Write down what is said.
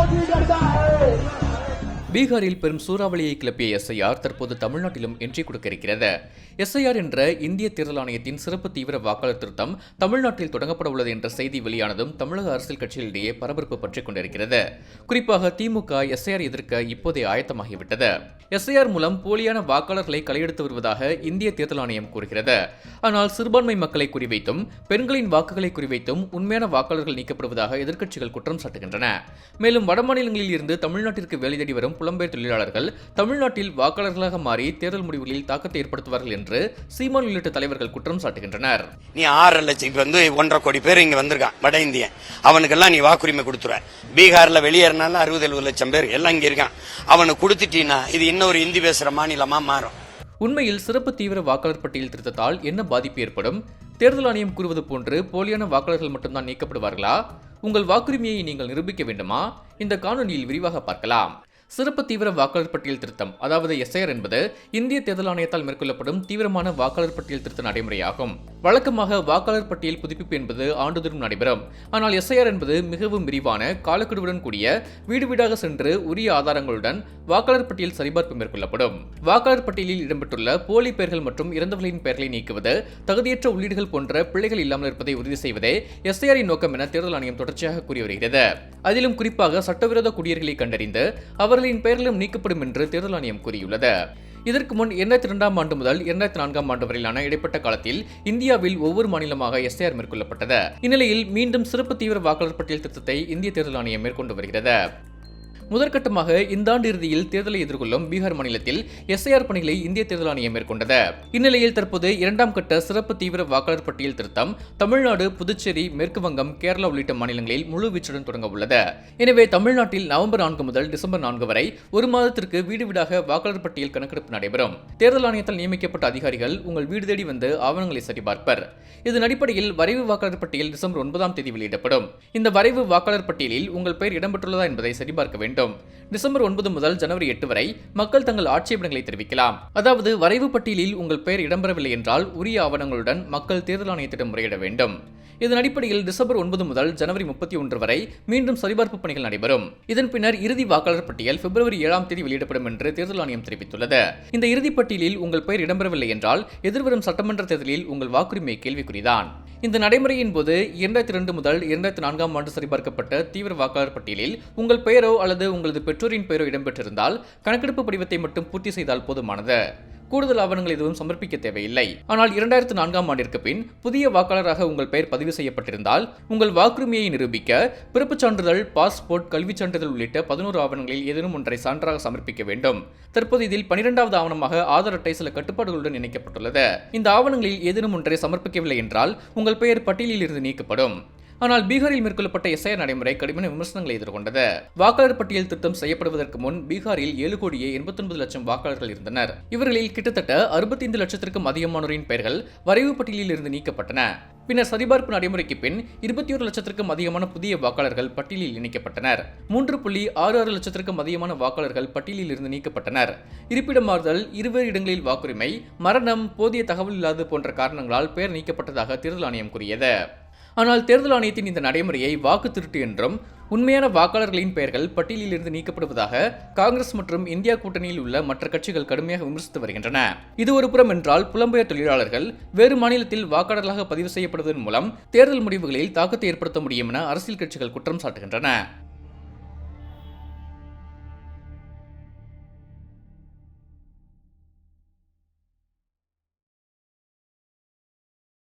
Nobody that பீகாரில் பெரும் சூறாவளியை கிளப்பிய SIR தற்போது தமிழ்நாட்டிலும் என்ட்ரி கொடுக்க இருக்கிறது எஸ்ஐஆர் என்ற இந்திய தேர்தல் ஆணையத்தின் சிறப்பு தீவிர வாக்காளர் திருத்தம் தமிழ்நாட்டில் தொடங்கப்பட உள்ளது என்ற செய்தி வெளியானதும் தமிழக அரசியல் கட்சிகளிடையே பரபரப்பு பற்றிக் கொண்டிருக்கிறது. குறிப்பாக திமுக எஸ்ஐஆர் எதிர்க்க இப்போதே ஆயத்தமாகிவிட்டது. எஸ்ஐஆர் மூலம் போலியான வாக்காளர்களை களையெடுத்து வருவதாக இந்திய தேர்தல் ஆணையம் கூறுகிறது. ஆனால் சிறுபான்மை மக்களை குறிவைத்தும் பெண்களின் வாக்குகளை குறிவைத்தும் உண்மையான வாக்காளர்கள் நீக்கப்படுவதாக எதிர்க்கட்சிகள் குற்றம் சாட்டுகின்றன. மேலும் வடமாநிலங்களில் இருந்து தமிழ்நாட்டிற்கு வேலை தேடி வரும் புலம்பெயர் தொழிலாளர்கள் தமிழ்நாட்டில் வாக்காளர்களாக மாறி தேர்தல் முடிவுகளில் தாக்கத்தை ஏற்படுத்துவார்கள் என்று சீமான் உள்ளிட்ட தலைவர்கள் குற்றம் சாட்டுகின்றனர். நீ ஆறரை லட்சம் வந்து ஒன்றரை கோடி பேர் இங்க வந்திருக்கான் வட இந்தியன் அவனுக்கெல்லாம் நீ வாக்குரிமை கொடுத்துருவ. பீகார்ல வெளியேறினாலும் அறுபது எழுபது லட்சம் பேர் எல்லாம் இங்க இருக்கான். அவனுக்கு கொடுத்துட்டீன்னா இது இன்னொரு இந்தி பேசுற மாநிலமா மாறும். உண்மையில் சிறப்பு தீவிர வாக்காளர் பட்டியல் திருத்தத்தால் என்ன பாதிப்பு ஏற்படும்? தேர்தல் ஆணையம் கூறுவது போன்று போலியான வாக்காளர்கள் மட்டும்தான் நீக்கப்படுவார்களா? உங்கள் வாக்குரிமையை நீங்கள் நிரூபிக்க வேண்டுமா? இந்த காணொலியில் விரிவாக பார்க்கலாம். சிறப்பு தீவிர வாக்காளர் பட்டியல் திருத்தம். அதாவது எஸ்ஐஆர் என்பது இந்திய தேர்தல் ஆணையத்தால் மேற்கொள்ளப்படும் தீவிரமான வாக்காளர் பட்டியல் திருத்த நடைமுறையாகும். வழக்கமாக வாக்காளர் பட்டியல் புதுப்பிப்பு என்பது ஆண்டுதோறும் நடைபெறும். ஆனால் எஸ்ஐஆர் என்பது மிகவும் விரிவான காலக்கெடுவுடன் கூடிய வீடு வீடாக சென்று உரிய ஆதாரங்களுடன் வாக்காளர் பட்டியல் சரிபார்ப்பு மேற்கொள்ளப்படும். வாக்காளர் பட்டியலில் இடம்பெற்றுள்ள போலி பெயர்கள் மற்றும் இறந்தவர்களின் பெயர்களை நீக்குவது தகுதியற்ற உள்ளீடுகள் போன்ற பிள்ளைகள் இல்லாமல் இருப்பதை உறுதி செய்வதே எஸ்ஐஆரின் நோக்கம் என தேர்தல் ஆணையம் தொடர்ச்சியாக கூறி வருகிறது. அதிலும் குறிப்பாக சட்டவிரோத குடியர்களை கண்டறிந்து அவர் அவர்களின் பெயர்களும் நீக்கப்படும் என்று தேர்தல் ஆணையம் கூறியுள்ளது. இதற்கு முன் இரண்டாயிரத்தி இரண்டாம் ஆண்டு முதல் இரண்டாயிரத்தி நான்காம் ஆண்டு வரையிலான இடைப்பட்ட காலத்தில் இந்தியாவில் ஒவ்வொரு மாநிலமாக எஸ்ஐஆர் மேற்கொள்ளப்பட்டது. இந்நிலையில் மீண்டும் சிறப்பு தீவிர வாக்காளர் பட்டியல் திட்டத்தை இந்திய தேர்தல் ஆணையம் மேற்கொண்டு வருகிறது. முதற்கட்டமாக இந்த ஆண்டு இறுதியில் தேர்தலை எதிர்கொள்ளும் பீகார் மாநிலத்தில் எஸ்ஐஆர் பணிகளை இந்திய தேர்தல் ஆணையம் மேற்கொண்டது. இந்நிலையில் தற்போது இரண்டாம் கட்ட சிறப்பு தீவிர வாக்காளர் பட்டியல் திருத்தம் தமிழ்நாடு புதுச்சேரி மேற்கு வங்கம் கேரளா உள்ளிட்ட மாநிலங்களில் முழு வீச்சுடன் தொடங்க உள்ளது. எனவே தமிழ்நாட்டில் நவம்பர் நான்கு முதல் டிசம்பர் நான்கு வரை ஒரு மாதத்திற்கு வீடு வீடாக வாக்காளர் பட்டியல் கணக்கெடுப்பு நடைபெறும். தேர்தல் ஆணையத்தால் நியமிக்கப்பட்ட அதிகாரிகள் உங்கள் வீடு தேடி வந்து ஆவணங்களை சரிபார்ப்பர். இதன் அடிப்படையில் வரைவு வாக்காளர் பட்டியல் டிசம்பர் ஒன்பதாம் தேதி வெளியிடப்படும். இந்த வரைவு வாக்காளர் பட்டியலில் உங்கள் பெயர் இடம்பெற்றுள்ளதா என்பதை சரிபார்க்க வேண்டும். டிசம்பர் ஒன்பது முதல் ஜனவரி எட்டு வரை மக்கள் தங்கள் ஆட்சேபனைகளை தெரிவிக்கலாம். அதாவது வரைவு பட்டியலில் உங்கள் பெயர் இடம்பெறவில்லை என்றால் உரிய ஆவணங்களுடன் மக்கள் தேர்தல் ஆணையத்திடம் முறையிட வேண்டும். இதன் அடிப்படையில் டிசம்பர் ஒன்பது முதல் ஜனவரி முப்பத்தி ஒன்று வரை மீண்டும் சரிபார்ப்பு பணிகள் நடைபெறும். இதன் பின்னர் இறுதி வாக்காளர் பட்டியல் பிப்ரவரி ஏழாம் தேதி வெளியிடப்படும் என்று தேர்தல் ஆணையம் தெரிவித்துள்ளது. இந்த இறுதிப் பட்டியலில் உங்கள் பெயர் இடம்பெறவில்லை என்றால் எதிர்வரும் சட்டமன்ற தேர்தலில் உங்கள் வாக்குரிமை கேள்விக்குறிதான். இந்த நடைமுறையின் போது இரண்டாயிரத்தி ரெண்டு முதல் இரண்டாயிரத்தி நான்காம் ஆண்டு சரிபார்க்கப்பட்ட தீவிர வாக்காளர் பட்டியலில் உங்கள் பெயரோ அல்லது உங்களது பெற்றோரின் பெயரோ இடம்பெற்றிருந்தால் கணக்கெடுப்பு படிவத்தை மட்டும் பூர்த்தி செய்தால் போதுமானது. கூடுதல் ஆவணங்கள் எதுவும் சமர்ப்பிக்க தேவையில்லை. ஆனால் இரண்டாயிரத்து நான்காம் ஆண்டிற்கு பின் புதிய வாக்காளராக உங்கள் பெயர் பதிவு செய்யப்பட்டிருந்தால் உங்கள் வாக்குரிமையை நிரூபிக்க பிறப்புச் சான்றிதழ் பாஸ்போர்ட் கல்விச் சான்றிதழ் உள்ளிட்ட பதினோரு ஆவணங்களில் ஏதேனும் ஒன்றை சான்றாக சமர்ப்பிக்க வேண்டும். தற்போது இதில் பனிரெண்டாவது ஆவணமாக ஆதார் அட்டை சில கட்டுப்பாடுகளுடன் இணைக்கப்பட்டுள்ளது. இந்த ஆவணங்களில் ஏதேனும் ஒன்றை சமர்ப்பிக்கவில்லை என்றால் உங்கள் பெயர் பட்டியலில் இருந்து நீக்கப்படும். ஆனால் பீகாரில் மேற்கொள்ளப்பட்ட எஸ்ஐஆர் நடைமுறை கடுமையான விமர்சனங்களை எதிர்கொண்டது. வாக்காளர் பட்டியல் திருத்தம் செய்யப்படுவதற்கு முன் பீகாரில் ஏழு கோடியே எண்பத்தொன்பது லட்சம் வாக்காளர்கள் இருந்தனர். இவர்களில் கிட்டத்தட்ட அறுபத்தி ஐந்து லட்சத்திற்கும் அதிகமானோரின் பெயர்கள் வரைவு பட்டியலில் இருந்து நீக்கப்பட்டன. பின்னர் சரிபார்ப்பு நடைமுறைக்கு பின் இருபத்தி ஒரு லட்சத்திற்கும் அதிகமான புதிய வாக்காளர்கள் பட்டியலில் இணைக்கப்பட்டனர். மூன்று புள்ளி ஆறு ஆறு லட்சத்திற்கும் அதிகமான வாக்காளர்கள் பட்டியலில் இருந்து நீக்கப்பட்டனர். இருப்பிடம் மாறுதல் இருவேறு இடங்களில் வாக்குரிமை மரணம் போதிய தகவல் இல்லாது போன்ற காரணங்களால் பெயர் நீக்கப்பட்டதாக தேர்தல் ஆணையம் கூறியது. ஆனால் தேர்தல் ஆணையத்தின் இந்த நடைமுறையை வாக்கு திருட்டு என்றும் உண்மையான வாக்காளர்களின் பெயர்கள் பட்டியலிலிருந்து நீக்கப்படுவதாக காங்கிரஸ் மற்றும் இந்தியா கூட்டணியில் உள்ள மற்ற கட்சிகள் கடுமையாக விமர்சித்து வருகின்றன. இது ஒரு புறம் என்றால் புலம்பெயர் தொழிலாளர்கள் வேறு மாநிலத்தில் வாக்காளர்களாக பதிவு செய்யப்படுவதன் மூலம் தேர்தல் முடிவுகளில் தாக்கத்தை ஏற்படுத்த முடியும் என அரசியல் கட்சிகள் குற்றம் சாட்டுகின்றன.